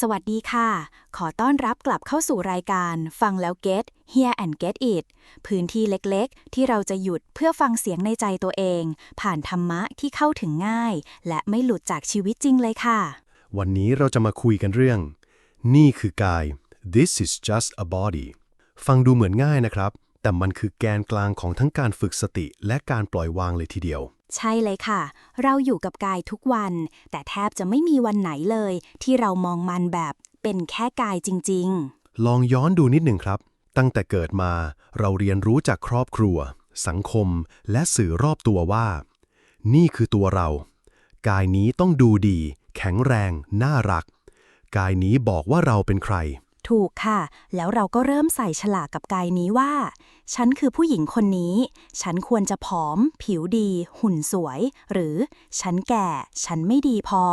สวัสดีค่ะ ขอต้อนรับกลับเข้าสู่รายการ ฟังแล้ว get hear and get it พื้นที่เล็กๆ ที่เราจะหยุดเพื่อฟังเสียงในใจตัวเอง ผ่านธรรมะที่เข้าถึงง่าย และไม่หลุดจากชีวิตจริงเลยค่ะ วันนี้เราจะมาคุยกันเรื่อง นี่คือกาย this is just a body ฟังดูเหมือนง่ายนะครับ แต่มันคือแกนกลางของทั้งการฝึกสติและการปล่อยวางเลยทีเดียว ใช่เลยค่ะ เราอยู่กับกายทุกวัน แต่แทบจะไม่มีวันไหนเลย ที่เรามองมันแบบเป็นแค่กายจริงลองย้อนดูนิดหนึ่งครับ ตั้งแต่เกิดมา เราเรียนรู้จากครอบครัว สังคม และสื่อรอบตัวว่า นี่คือตัวเรา กายนี้ต้องดูดี แข็งแรง น่ารัก กายนี้บอกว่าเราเป็นใครๆ ถูกค่ะ แล้วเราก็เริ่มใส่ฉลากกับกายนี้ว่า ฉันคือผู้หญิงคนนี้ ฉันควรจะผอม ผิวดี หุ่นสวย หรือ ฉันแก่ ฉันไม่ดีพอ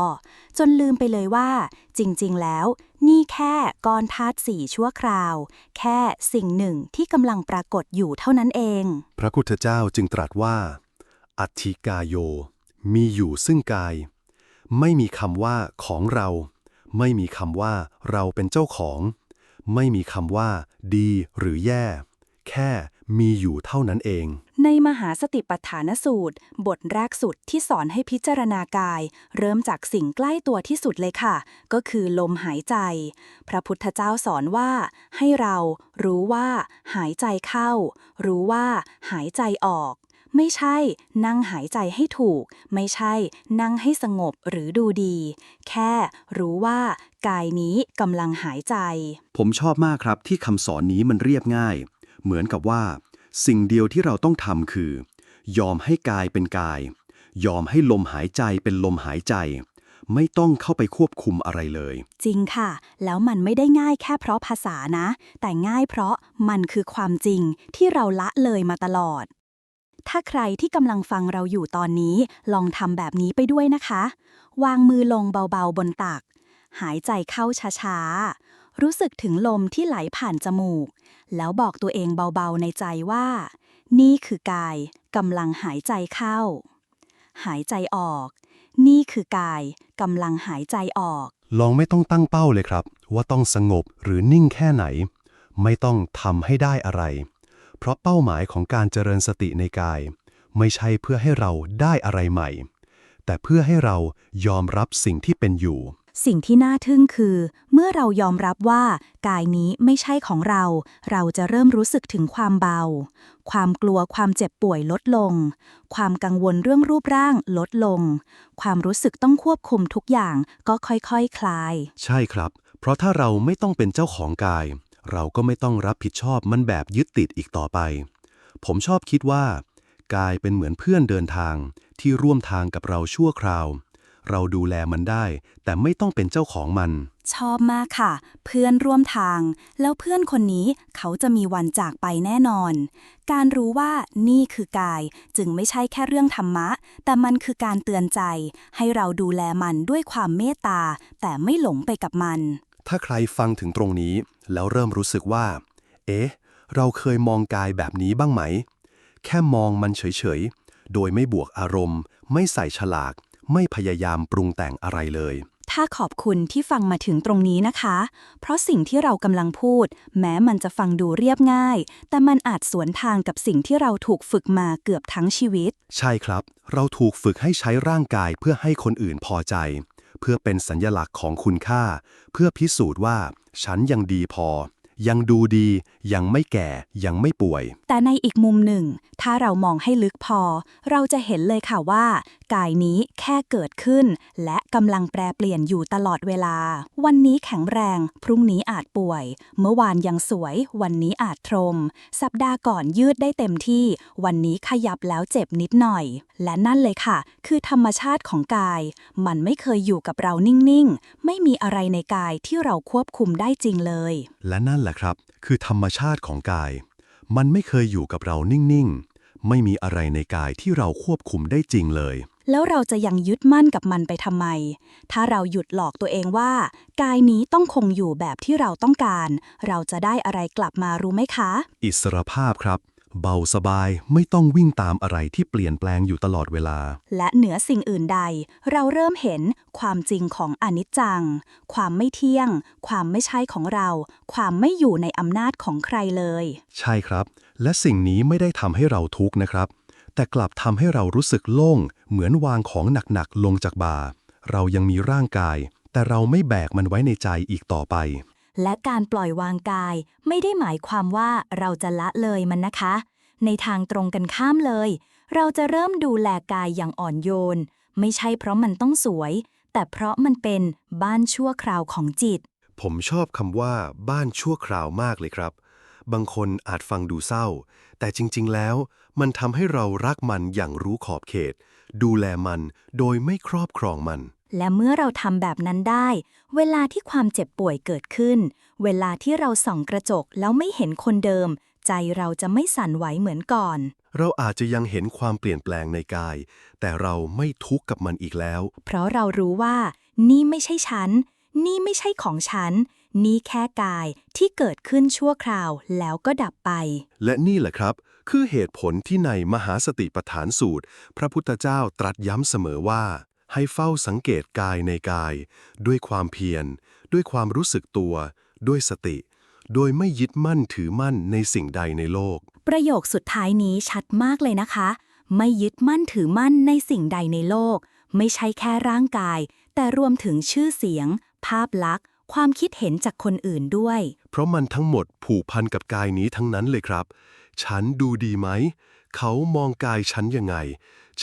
จนลืมไปเลยว่า จริง ๆ แล้ว นี่แค่ก้อนธาตุสี่ชั่วคราว แค่สิ่งหนึ่งที่กำลังปรากฏอยู่เท่านั้นเอง พระพุทธเจ้าจึงตรัสว่า อัติกายโย มีอยู่ซึ่งกาย ไม่มีคำว่าของเราไม่มีคำว่าเราเป็นเจ้าของ ไม่มีคำว่า ดีหรือแย่ แค่มีอยู่เท่านั้นเอง ในมหาสติปัฏฐานสูตร บทแรกสุดที่สอนให้พิจารณากาย เริ่มจากสิ่งใกล้ตัวที่สุดเลยค่ะ ก็คือลมหายใจ พระพุทธเจ้าสอนว่า ให้เรารู้ว่า หายใจเข้า รู้ว่า หายใจออก ไม่ใช่ นั่งหายใจให้ถูก ไม่ใช่ นั่งให้สงบหรือดูดี แค่รู้ว่ากายนี้กำลังหายใจ ผมชอบมากครับที่คำสอนนี้มันเรียบง่าย เหมือนกับว่า สิ่งเดียวที่เราต้องทำคือ ยอมให้กายเป็นกาย ยอมให้ลมหายใจเป็นลมหายใจไม่ต้องเข้าไปควบคุมอะไรเลย จริงค่ะ แล้วมันไม่ได้ง่ายแค่เพราะภาษานะ แต่ง่ายเพราะมันคือความจริงที่เราละเลยมาตลอด ถ้าใครที่กำลังฟังเราอยู่ตอนนี้ ลองทำแบบนี้ไปด้วยนะคะ วางมือลงเบาๆบนตัก หายใจเข้าช้าๆ รู้สึกถึงลมที่ไหลผ่านจมูก แล้วบอกตัวเองเบาๆในใจว่า นี่คือกายกำลังหายใจเข้า หายใจออก นี่คือกายกำลังหายใจออก ลองไม่ต้องตั้งเป้าเลยครับ ว่าต้องสงบหรือนิ่งแค่ไหน ไม่ต้องทำให้ได้อะไร เพราะเป้าหมายของการเจริญสติในกาย ไม่ใช่เพื่อให้เราได้อะไรใหม่ แต่เพื่อให้เรายอมรับสิ่งที่เป็นอยู่ สิ่งที่น่าทึ่งคือ เมื่อเรายอมรับว่ากายนี้ไม่ใช่ของเรา เราจะเริ่มรู้สึกถึงความเบา ความกลัวความเจ็บป่วยลดลง ความกังวลเรื่องรูปร่างลดลง ความรู้สึกต้องควบคุมทุกอย่างก็ค่อยๆคคลาย ใช่ครับ เพราะถ้าเราไม่ต้องเป็นเจ้าของกาย เราก็ไม่ต้องรับผิดชอบมันแบบยึดติดอีกต่อไป ผมชอบคิดว่า กายเป็นเหมือนเพื่อนเดินทางที่ร่วมทางกับเราชั่วคราว เราดูแลมันได้ แต่ไม่ต้องเป็นเจ้าของมัน ชอบมากค่ะ เพื่อนร่วมทาง แล้วเพื่อนคนนี้เขาจะมีวันจากไปแน่นอน การรู้ว่านี่คือกายจึงไม่ใช่แค่เรื่องธรรมะ แต่มันคือการเตือนใจ ให้เราดูแลมันด้วยความเมตตา แต่ไม่หลงไปกับมัน ถ้าใครฟังถึงตรงนี้ แล้วเริ่มรู้สึกว่า เอ๊ะ เราเคยมองกายแบบนี้บ้างไหม แค่มองมันเฉยๆ โดยไม่บวกอารมณ์ ไม่ใส่ฉลาก ไม่พยายามปรุงแต่งอะไรเลย ถ้าขอบคุณที่ฟังมาถึงตรงนี้นะคะ เพราะสิ่งที่เรากำลังพูด แม้มันจะฟังดูเรียบง่าย แต่มันอาจสวนทางกับสิ่งที่เราถูกฝึกมาเกือบทั้งชีวิต ใช่ครับ เราถูกฝึกให้ใช้ร่างกายเพื่อให้คนอื่นพอใจ เพื่อเป็นสัญลักษณ์ของคุณค่า เพื่อพิสูจน์ว่า ฉันยังดีพอ ยังดูดี ยังไม่แก่ ยังไม่ป่วย แต่ในอีกมุมหนึ่ง ถ้าเรามองให้ลึกพอ เราจะเห็นเลยค่ะว่า กายนี้แค่เกิดขึ้น และกำลังแปรเปลี่ยนอยู่ตลอดเวลา วันนี้แข็งแรง พรุ่งนี้อาจป่วย เมื่อวานยังสวย วันนี้อาจทรม สัปดาห์ก่อนยืดได้เต็มที่ วันนี้ขยับแล้วเจ็บนิดหน่อย และนั่นเลยค่ะ คือธรรมชาติของกาย มันไม่เคยอยู่กับเรานิ่งๆ ไม่มีอะไรในกายที่เราควบคุมได้จริงเลย และนั่นแหละครับ คือธรรมชาติของกาย มันไม่เคยอยู่กับเรานิ่ง ๆ ไม่มีอะไรในกายที่เราควบคุมได้จริงเลย แล้วเราจะยังยึดมั่นกับมันไปทำไม ถ้าเราหยุดหลอกตัวเองว่า กายนี้ต้องคงอยู่แบบที่เราต้องการ เราจะได้อะไรกลับมารู้ไหมคะ อิสรภาพครับ เบาสบายไม่ต้องวิ่งตามอะไรที่เปลี่ยนแปลงอยู่ตลอดเวลา และเหนือสิ่งอื่นใด เราเริ่มเห็นความจริงของอนิจจัง ความไม่เที่ยง ความไม่ใช่ของเรา ความไม่อยู่ในอำนาจของใครเลย ใช่ครับ และสิ่งนี้ไม่ได้ทำให้เราทุกข์นะครับ แต่กลับทำให้เรารู้สึกโล่ง เหมือนวางของหนักๆลงจากบ่า เรายังมีร่างกาย แต่เราไม่แบกมันไว้ในใจอีกต่อไป และการปล่อยวางกาย ไม่ได้หมายความว่าเราจะละเลยมันนะคะ ในทางตรงกันข้ามเลย เราจะเริ่มดูแลกายอย่างอ่อนโยน ไม่ใช่เพราะมันต้องสวย แต่เพราะมันเป็นบ้านชั่วคราวของจิต ผมชอบคำว่า บ้านชั่วคราวมากเลยครับ บางคนอาจฟังดูเศร้า แต่จริง ๆ แล้ว มันทำให้เรารักมันอย่างรู้ขอบเขต ดูแลมันโดยไม่ครอบครองมัน และเมื่อเราทำแบบนั้นได้ เวลาที่ความเจ็บป่วยเกิดขึ้น เวลาที่เราส่องกระจกแล้วไม่เห็นคนเดิม ใจเราจะไม่สั่นไหวเหมือนก่อน เราอาจจะยังเห็นความเปลี่ยนแปลงในกาย แต่เราไม่ทุกข์กับมันอีกแล้ว เพราะเรารู้ว่า นี่ไม่ใช่ฉัน นี่ไม่ใช่ของฉัน นี่แค่กายที่เกิดขึ้นชั่วคราวแล้วก็ดับไป และนี่แหละครับ คือเหตุผลที่ในมหาสติปัฏฐานสูตร พระพุทธเจ้าตรัสย้ำเสมอว่า ให้เฝ้าสังเกตกายในกาย ด้วยความเพียร ด้วยความรู้สึกตัว ด้วยสติ โดยไม่ยึดมั่นถือมั่นในสิ่งใดในโลก ประโยคสุดท้ายนี้ชัดมากเลยนะคะ ไม่ยึดมั่นถือมั่นในสิ่งใดในโลก ไม่ใช่แค่ร่างกาย แต่รวมถึงชื่อเสียง ภาพลักษณ์ ความคิดเห็นจากคนอื่นด้วย เพราะมันทั้งหมดผูกพันกับกายนี้ทั้งนั้นเลยครับ ฉันดูดีไหม เขามองกายฉันยังไง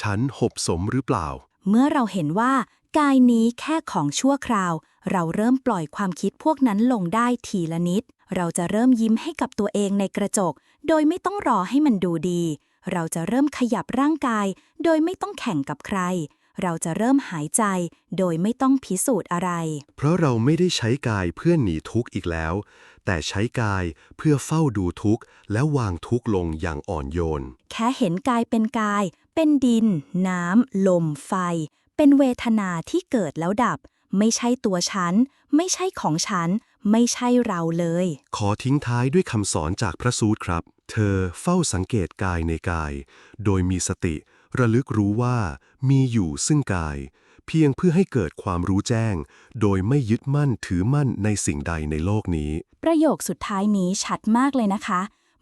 ฉันหบสมหรือเปล่า เมื่อเราเห็นว่ากายนี้แค่ของชั่วคราว เราเริ่มปล่อยความคิดพวกนั้นลงได้ทีละนิด เราจะเริ่มยิ้มให้กับตัวเองในกระจก โดยไม่ต้องรอให้มันดูดี เราจะเริ่มขยับร่างกาย โดยไม่ต้องแข่งกับใคร เราจะเริ่มหายใจโดยไม่ต้องพิสูจน์อะไร เพราะเราไม่ได้ใช้กายเพื่อหนีทุกข์อีกแล้ว แต่ใช้กายเพื่อเฝ้าดูทุกข์และวางทุกข์ลงอย่างอ่อนโยน แค่เห็นกายเป็นกาย เป็นดิน น้ำ ลม ไฟ เป็นเวทนาที่เกิดแล้วดับ ไม่ใช่ตัวฉัน ไม่ใช่ของฉัน ไม่ใช่เราเลย ขอทิ้งท้ายด้วยคำสอนจากพระสูตรครับ เธอเฝ้าสังเกตกายในกาย โดยมีสติ ระลึกรู้ว่ามีอยู่ซึ่งกาย เพียงเพื่อให้เกิดความรู้แจ้ง โดยไม่ยึดมั่นถือมั่นในสิ่งใดในโลกนี้ ประโยคสุดท้ายนี้ชัดมากเลยนะคะ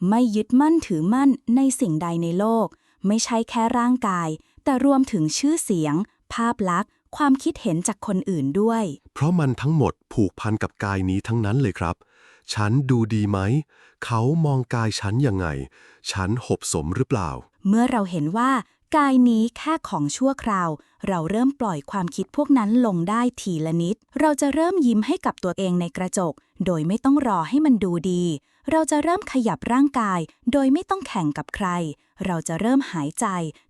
ไม่ยึดมั่นถือมั่นในสิ่งใดในโลก ไม่ใช่แค่ร่างกาย แต่รวมถึงชื่อเสียง ภาพลักษณ์ ความคิดเห็นจากคนอื่นด้วย เพราะมันทั้งหมดผูกพันกับกายนี้ทั้งนั้นเลยครับฉันดูดีไหม เขามองกายฉันยังไง ฉันหบสมหรือเปล่า เมื่อเราเห็นว่า กายนี้แค่ของชั่วคราว เราเริ่มปล่อยความคิดพวกนั้นลงได้ทีละนิด เราจะเริ่มยิ้มให้กับตัวเองในกระจก โดยไม่ต้องรอให้มันดูดี เราจะเริ่มขยับร่างกาย โดยไม่ต้องแข่งกับใคร เราจะเริ่มหายใจ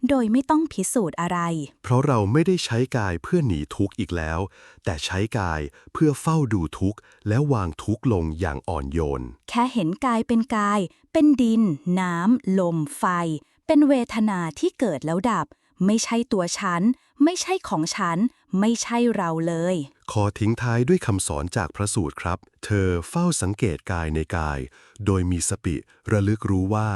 โดยไม่ต้องพิสูจน์อะไร เพราะเราไม่ได้ใช้กายเพื่อหนีทุกข์อีกแล้ว แต่ใช้กายเพื่อเฝ้าดูทุกข์และวางทุกข์ลงอย่างอ่อนโยน แค่เห็นกายเป็นกาย เป็นดิน น้ำ ลม ไฟ เป็นเวทนาที่เกิดแล้วดับ ไม่ใช่ตัวฉัน ไม่ใช่ของฉัน ไม่ใช่เราเลย ขอทิ้งท้ายด้วยคำสอนจากพระสูตรครับ เธอเฝ้าสังเกตกายในกาย โดยมีสติระลึกรู้ว่า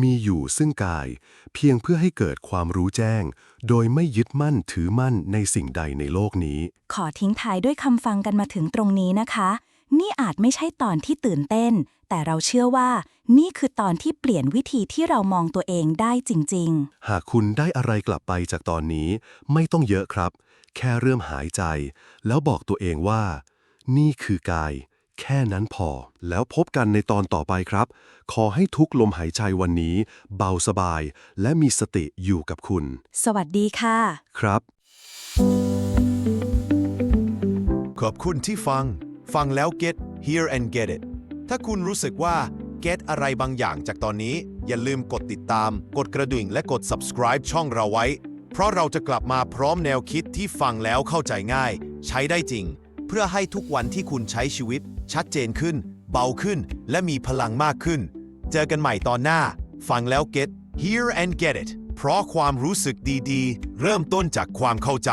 มีอยู่ซึ่งกาย เพียงเพื่อให้เกิดความรู้แจ้ง โดยไม่ยึดมั่นถือมั่นในสิ่งใดในโลกนี้ ขอทิ้งท้ายด้วยคำฟังกันมาถึงตรงนี้นะคะ นี่อาจไม่ใช่ตอนที่ตื่นเต้น แต่เราเชื่อว่า นี่คือตอนที่เปลี่ยนวิธีที่เรามองตัวเองได้จริง หากคุณได้อะไรกลับไปจากตอนนี้ ไม่ต้องเยอะครับ แค่เริ่มหายใจ แล้วบอกตัวเองว่า นี่คือกาย แค่นั้นพอ แล้วพบกันในตอนต่อไปครับ ขอให้ทุกลมหายใจวันนี้ เบาสบาย และมีสติอยู่กับคุณ ๆ สวัสดีค่ะ ครับ ขอบคุณที่ฟัง ฟังแล้ว get hear and get it ถ้าคุณรู้สึกว่า get อะไรบางอย่างจากตอนนี้ อย่าลืมกดติดตาม กดกระดิ่งและกด subscribe ช่องเราไว้ เพราะเราจะกลับมาพร้อมแนวคิดที่ฟังแล้วเข้าใจง่าย ใช้ได้จริง เพื่อให้ทุกวันที่คุณใช้ชีวิต ชัดเจนขึ้น เบาขึ้น และมีพลังมากขึ้น เจอกันใหม่ตอนหน้า ฟังแล้ว get hear and get it เพราะความรู้สึกดีๆ เริ่มต้นจากความเข้าใจ